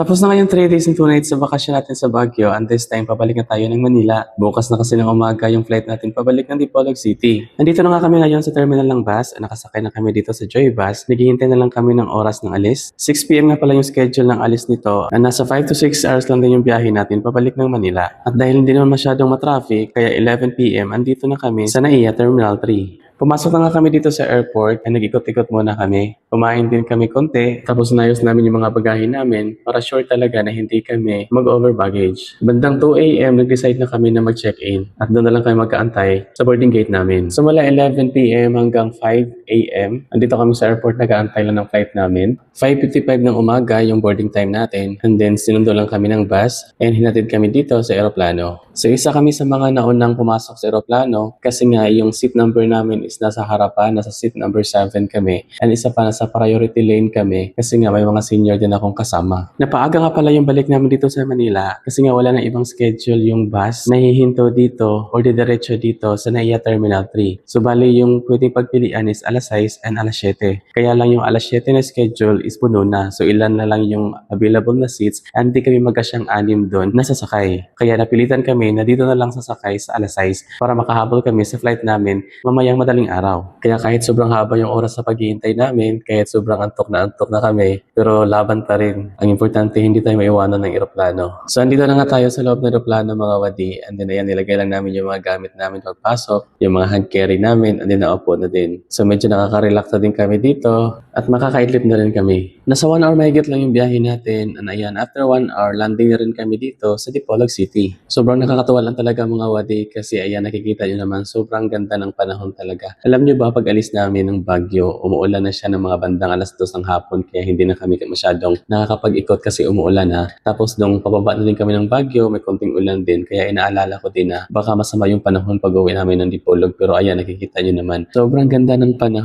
Tapos na ngayong 3 days and 2 nights sa bakasyon natin sa Baguio and this time pabalik na tayo ng Manila. Bukas na kasi ng umaga yung flight natin pabalik ng Dipolog City. Nandito na nga kami ngayon sa terminal ng bus. Nakasakay na kami dito sa Joy Bus. Naghihintay na lang kami ng oras ng alis. 6pm nga pala yung schedule ng alis nito. And nasa 5 to 6 hours lang din yung biyahe natin pabalik ng Manila. At dahil hindi naman masyadong matraffic, kaya 11pm andito na kami sa NAIA Terminal 3. Pumasok na nga kami dito sa airport ay nag-ikot-ikot muna kami. Kumain din kami konti, tapos nayos namin yung mga bagahe namin para sure talaga na hindi kami mag-over baggage. Bandang 2 a.m. nag-decide na kami na mag-check-in at doon na lang kami magkaantay sa boarding gate namin. So mula 11 p.m. hanggang 5 a.m. andito kami sa airport nag-aantay lang ng flight namin. 5.55 ng umaga yung boarding time natin and then sinundo lang kami ng bus and hinatid kami dito sa aeroplano. So isa kami sa mga naunang pumasok sa aeroplano kasi nga yung seat number namin is nasa harapan, nasa seat number 7 kami. And isa pa nasa priority lane kami kasi nga may mga senior din akong kasama. Napaaga nga pala yung balik namin dito sa Manila kasi nga wala na ibang schedule yung bus. Nahihinto dito or didiretso dito sa NAIA Terminal 3. So bali yung pwedeng pagpilian is alas 6 and alas 7. Kaya lang yung alas 7 na schedule is puno na. So ilan na lang yung available na seats and di kami magkasyang anim doon na sasakay. Kaya napilitan kami na dito na lang sasakay sa alas 6 para makahabol kami sa flight namin mamayang madaling araw. Kaya kahit sobrang haba yung oras sa paghihintay namin, kahit sobrang antok na antok na kami, pero laban pa rin. Ang importante, hindi tayo maiwanan ng eroplano. So, andito na nga tayo sa loob ng eroplano mga wadi. And then, ayan, nilagay lang namin yung mga gamit namin pagpasok, yung mga hand carry namin, and then naupo na din. So, medyo nakaka-relax na din kami dito at makakaidlip na rin kami. Nasa 1 hour mahigit lang yung biyahe natin. And ayan, after 1 hour, landing na rin kami dito sa Dipolog City. Sobrang nakakatuwa lang talaga mga wadi kasi ayan, nakikita nyo naman, sobrang ganda ng panahon talaga. Alam nyo ba, pag alis namin ng Baguio, umuulan na siya ng mga bandang alas 2 ng hapon kaya hindi na kami masyadong nakakapag-ikot kasi umuulan na. Tapos nung pababa na din kami ng Baguio, may konting ulan din kaya inaalala ko din na baka masama yung panahon pag uwi namin ng Dipolog pero ayan, nakikita nyo naman. Sobrang ganda ng panahon,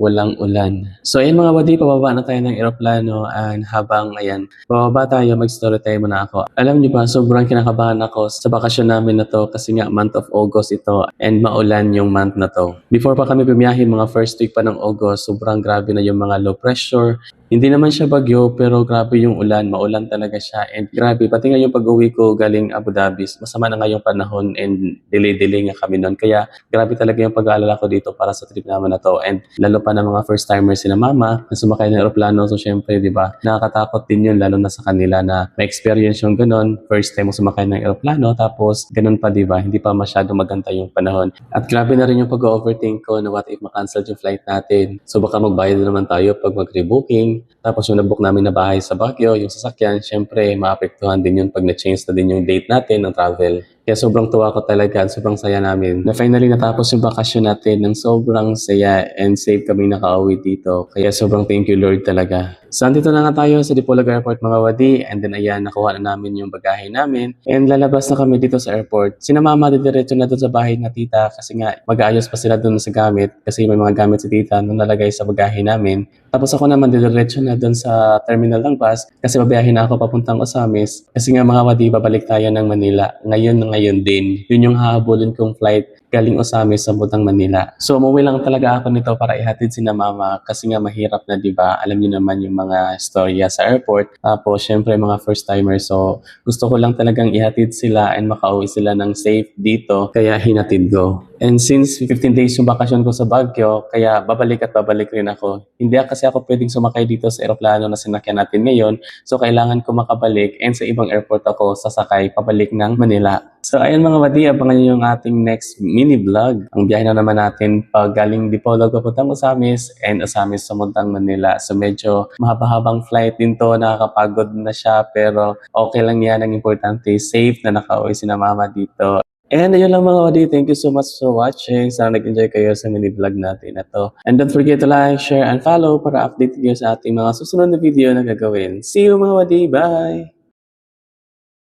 walang ulan. So ayan mga wadi, pababa na tayo ng eroplano and habang ayan, pababa tayo, mag-story tayo muna ako. Alam nyo ba, sobrang kinakabahan ako sa bakasyon namin na to kasi nga month of August ito and maulan yung month na to. Before pa kami bumiyahe, mga first week pa ng August, sobrang grabe na yung mga low pressure. Hindi naman siya bagyo pero grabe yung ulan, maulan talaga siya. And grabe, pati nga yung pag-uwi ko galing Abu Dhabi, masama na nga yung panahon and delay-delay nga kami noon. Kaya grabe talaga yung pag-aalala ko dito para sa trip naman na to. And lalo pa ng mga first timers sila mama na sumakay ng aeroplano. So syempre di ba nakakatakot din yun lalo na sa kanila na may experience yung ganun. First time mo sumakay ng aeroplano tapos ganun pa di ba hindi pa masyado maganda yung panahon. At grabe na rin yung pag-overthink ko na what if ma-cancel yung flight natin. So baka magbayad na naman tayo pag mag-rebooking tapos yung nabook namin na bahay sa Baguio yung sasakyan syempre maapektuhan din yun pag na-change na din yung date natin ng travel kaya sobrang tuwa ko talaga, sobrang saya namin. Na finally natapos yung bakasyon natin ng sobrang saya and safe kami nakauwi dito. Kaya sobrang thank you Lord talaga. So andito na nga tayo sa Dipolog Airport mga wadi and then ayan, nakuha na namin yung bagahe namin and lalabas na kami dito sa airport. Sina mama didiretso na doon sa bahay na tita kasi nga mag-aayos pa sila doon sa gamit kasi may mga gamit si tita na nalagay sa bagahe namin. Tapos ako naman didiretso na doon sa terminal ng bus kasi babiyahin na ako papuntang Osamis kasi nga mga wadi babalik tayo ng Manila ngayon na ngayon din. Yun yung hahabulin kong flight galing Osamis sa Butang Manila. So umuwi lang talaga ako nito para ihatid si na mama kasi nga mahirap na 'di ba? Alam niyo naman yung mga storya sa airport. Tapos syempre mga first timers so gusto ko lang talagang ihatid sila and makauwi sila ng safe dito kaya hinatid ko. And since 15 days yung bakasyon ko sa Baguio, kaya babalik at babalik rin ako. Hindi kasi ako pwedeng sumakay dito sa eroplano na sinakyan natin ngayon. So kailangan ko makabalik and sa ibang airport ako sasakay pabalik ng Manila. So ayun mga wadi, abangan nyo yung ating next mini vlog. Ang biyahe na naman natin pag galing Dipolog papuntang Osamis and Osamis sa Muntang Manila. So medyo mahaba-habang flight din to, nakakapagod na siya pero okay lang yan. Ang importante, safe na nakauwi si na mama dito. And ayun lang mga wadi, thank you so much for watching. Sana nag-enjoy kayo sa mini vlog natin na to. And don't forget to like, share, and follow para update kayo sa ating mga susunod na video na gagawin. See you mga wadi, bye!